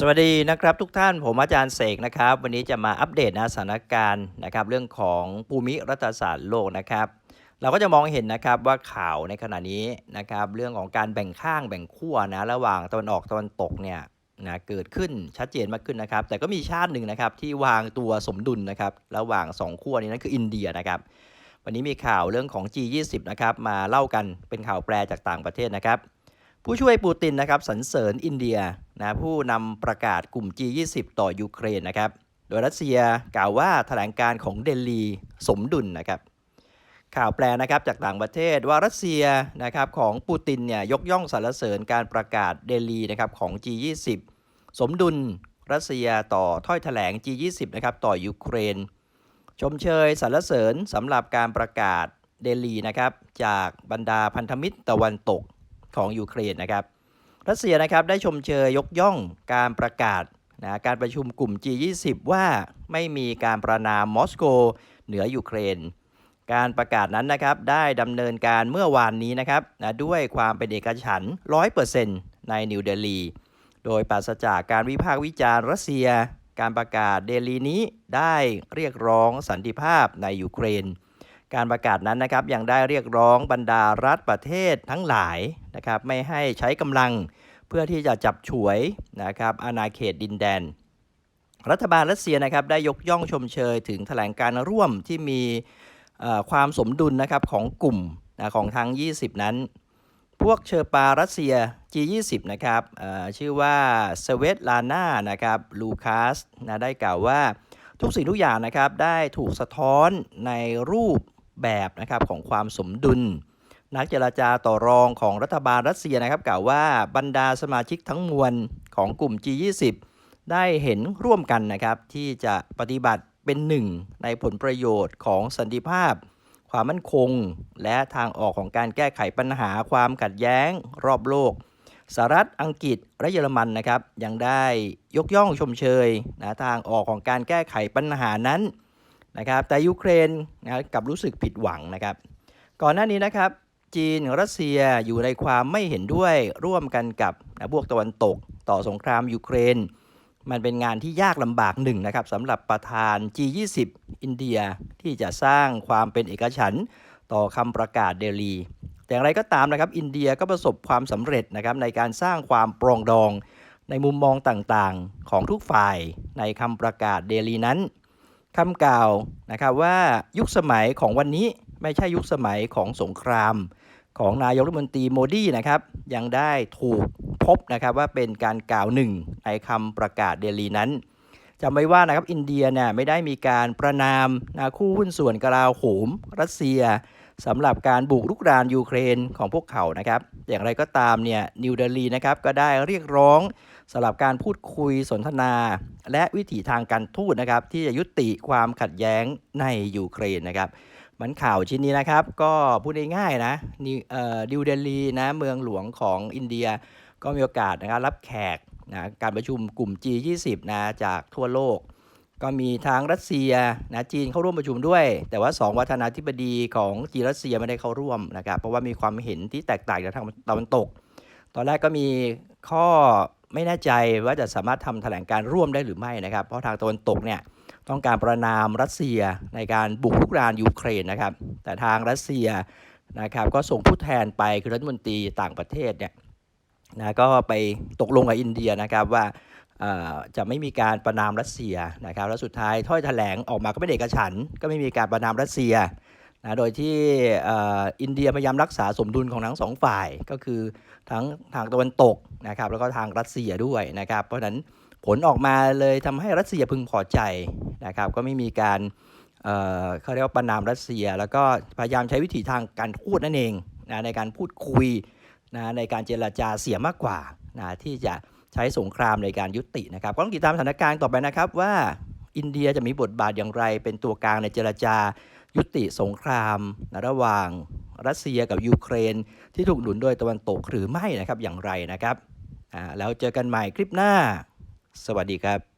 สวัสดีนะครับทุกท่านผมอาจารย์เสกนะครับ วันนี้จะมาอัปเดตนะสถานการณ์นะครับ เรื่องของภูมิรัฐศาสตร์โลกนะครับ เราก็จะมองเห็นนะครับว่าข่าวในขณะนี้นะครับ เรื่องของการแบ่งข้างแบ่งขั้วนะระหว่างตะวันออกตะวันตกเนี่ยนะเกิดขึ้นชัดเจนมากขึ้นนะครับ แต่ก็มีชาติหนึ่งนะครับที่วางตัวสมดุลนะครับ ระหว่างสองขั้วนี้นั่นคืออินเดียนะครับ วันนี้มีข่าวเรื่องของ G20 นะครับมาเล่ากันเป็นข่าวแปลจากต่างประเทศนะครับ ผู้ช่วยปูตินนะครับสรรเสริญอินเดียนะผู้นำประกาศกลุ่ม G20 ต่อยูเครนนะครับโดยรัสเซียกล่าวว่าแถลงการของเดลีสมดุลนะครับข่าวแปลนะครับจากต่างประเทศว่ารัสเซียนะครับของปูตินเนี่ยยกย่องสรรเสริญการประกาศเดลีนะครับของ G20 สมดุลรัสเซียต่อถ้อยแถลง G20 นะครับต่อยูเครน ชมเชยสรรเสริญสำหรับการประกาศเดลีนะครับจากบรรดาพันธมิตรตะวันตก ของยูเครนนะครับ รัสเซียนะครับได้ชมเชยยกย่องการประกาศนะการประชุมกลุ่ม G20 ว่าไม่มีการประนามมอสโกเหนือยูเครน การประกาศนั้นนะครับได้ดำเนินการเมื่อวานนี้นะครับนะด้วยความเป็นเอกฉันท์100%ในนิวเดลี โดยปราศจากการวิพากษ์วิจารณ์รัสเซีย การประกาศเดลีนี้ได้เรียกร้องสันติภาพในยูเครน การประกาศนั้นนะครับยังได้เรียกร้องบรรดารัฐประเทศทั้งหลายนะครับไม่ให้ใช้กำลังเพื่อที่จะจับฉวยนะครับอาณาเขตดินแดน รัฐบาลรัสเซียนะครับได้ยกย่องชมเชยถึงแถลงการร่วมที่มีความสมดุลนะครับของกลุ่มของทั้ง 20 นั้น พวกเชอร์ปารัสเซีย G20 นะครับชื่อว่าสเวตลาน่านะครับลูคัสนะได้กล่าวว่าทุกสิ่งทุกอย่างนะครับได้ถูกสะท้อนในรูป แบบนะครับของความสมดุล นักเจรจาต่อรองของรัฐบาลรัสเซียนะครับกล่าวว่าบรรดาสมาชิกทั้งมวลของกลุ่ม G20 ได้เห็นร่วมกันนะครับที่จะปฏิบัติเป็นหนึ่งในผลประโยชน์ของสันติภาพ ความมั่นคง และทางออกของการแก้ไขปัญหาความขัดแย้งรอบโลกสหรัฐอังกฤษและเยอรมันนะครับยังได้ยกย่องชมเชยนะทางออกของการแก้ไขปัญหานั้น นะครับ แต่ยูเครนนะกับรู้สึกผิดหวังนะครับ ก่อนหน้านี้นะครับ จีนรัสเซียอยู่ในความไม่เห็นด้วยร่วมกันกับนะพวกตะวันตกต่อสงครามยูเครน มันเป็นงานที่ยากลำบากหนึ่งนะครับสำหรับประธาน G20 อินเดียที่จะสร้างความเป็นเอกฉันท์ต่อคำประกาศเดลีแต่อย่างไรก็ตามนะครับ อินเดียก็ประสบความสำเร็จนะครับในการสร้างความปรองดองในมุมมองต่างๆของทุกฝ่ายในคำประกาศเดลีนั้น คำกล่าวนะครับว่ายุคสมัยของวันนี้ไม่ใช่ยุคสมัยของสงคราม ของนายกรัฐมนตรีโมดีนะครับยังได้ถูกพบนะครับว่าเป็นการกล่าวหนึ่งในคำประกาศเดลีนั้นจำไว้ว่านะครับอินเดียเนี่ยไม่ได้มีการประนามนาคู่หุ้นส่วนกลาโหมรัสเซีย สำหรับการบุกรุกรานยูเครนของพวกเขานะครับ อย่างไรก็ตามเนี่ยนิวเดลีนะครับก็ได้เรียกร้องสำหรับการพูดคุยสนทนา และวิถีทางการทูตนะครับ ที่จะยุติความขัดแย้งในยูเครนนะครับมันข่าวชิ้นนี้นะครับ ก็พูดง่ายๆนะนิวเอ่อดิวเดลีนะเมืองหลวงของอินเดียก็มีโอกาสนะครับรับแขกนะการประชุมกลุ่ม G20 นะจากทั่วโลก ก็มีทางรัสเซียนะจีนเข้าร่วมประชุมด้วย แต่ว่า 2 วัฒนาธิบดีของจีนรัสเซียไม่ได้เข้าร่วมนะครับเพราะว่ามีความเห็นที่แตกต่างจากทางตะวันตก ตอนแรกก็มีข้อไม่แน่ใจว่าจะสามารถทำแถลงการร่วมได้หรือไม่นะครับ เพราะทางตะวันตกเนี่ยต้องการประนามรัสเซียในการบุกรุกรานยูเครนนะครับ แต่ทางรัสเซียนะครับก็ส่งผู้แทนไปคือรัฐมนตรีต่างประเทศเนี่ยนะก็ไปตกลงกับอินเดียนะครับว่า จะไม่มีการประนามรัสเซียนะครับ แล้วสุดท้ายถ้อยแถลงออกมาก็ไม่เอกฉันก็ไม่มีการประนามรัสเซียนะโดยที่อินเดียพยายามรักษาสมดุลของทั้งสองฝ่ายก็คือทั้งทางตะวันตกนะครับแล้วก็ทางรัสเซียด้วยนะครับ เพราะฉะนั้นผลออกมาเลยทำให้รัสเซียพึงพอใจนะครับ ก็ไม่มีการเเขาเรียกว่าประนามรัสเซีย แล้วก็พยายามใช้วิถีทางการพูดนั่นเองนะในการพูดคุยนะในการเจรจาเสียมากกว่านะที่จะ ใช้สงครามในการยุตินะครับก็ต้องติดตามสถานการณ์ต่อไปนะครับว่าอินเดียจะมีบทบาทอย่างไร เป็นตัวกลางในเจรจายุติสงครามนะระหว่างรัสเซียกับยูเครน ที่ถูกหนุนโดยตะวันตกหรือไม่นะครับอย่างไรนะครับอ่าแล้วเจอกันใหม่คลิปหน้า สวัสดีครับ